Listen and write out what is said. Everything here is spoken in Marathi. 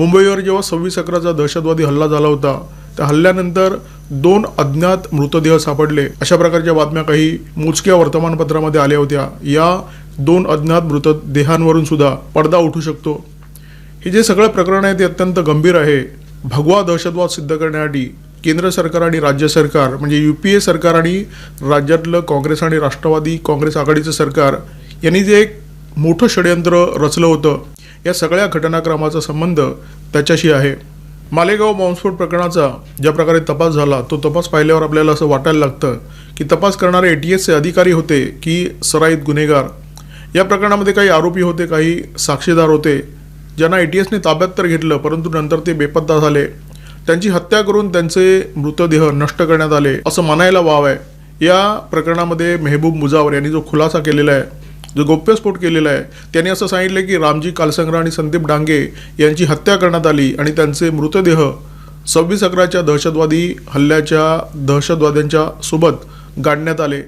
मुंबईवर जेव्हा सव्वीस अकराचा दहशतवादी हल्ला झाला होता त्या हल्ल्यानंतर दोन अज्ञात मृतदेह सापडले. अशा प्रकारच्या बातम्या काही मोजक्या वर्तमानपत्रामध्ये आल्या होत्या. या दोन अज्ञात मृतदेहांवरून सुद्धा पडदा उठू शकतो. हे जे सगळं प्रकरण आहे ते अत्यंत गंभीर आहे. भगवा दहशतवाद सिद्ध करण्यासाठी केंद्र सरकार आणि राज्य सरकार म्हणजे यू पी ए सरकार आणि राज्यातलं काँग्रेस आणि राष्ट्रवादी काँग्रेस आघाडीचं सरकार यांनी जे एक मोठं षडयंत्र रचलं होतं या सगळ्या घटनाक्रमाचा संबंध त्याच्याशी आहे. मालेगाव बॉम्बस्फोट प्रकरणाचा ज्या प्रकारे तपास झाला तो तपास पाहिल्यावर आपल्याला असं वाटायला लागतं की तपास करणारे ए टी एसचे अधिकारी होते की सराईत गुन्हेगार? या प्रकरणामध्ये काही आरोपी होते काही साक्षीदार होते. ज्यांना ए टी एसने ताब्यात तर घेतलं परंतु नंतर ते बेपत्ता झाले. त्यांची हत्या करून त्यांचे मृतदेह नष्ट करण्यात आले असं म्हणायला वाव आहे. या प्रकरणामध्ये मेहबूब मुजावर यांनी जो खुलासा केलेला आहे जो गौप्यस्फोट केलेला आहे त्यांनी असं सांगितलं की रामजी कालसंग्रा आणि संदीप डांगे यांची हत्या करण्यात आली आणि त्यांचे मृतदेह सव्वीस अकराच्या दहशतवादी हल्ल्याच्या दहशतवाद्यांच्या सोबत गाडण्यात आले.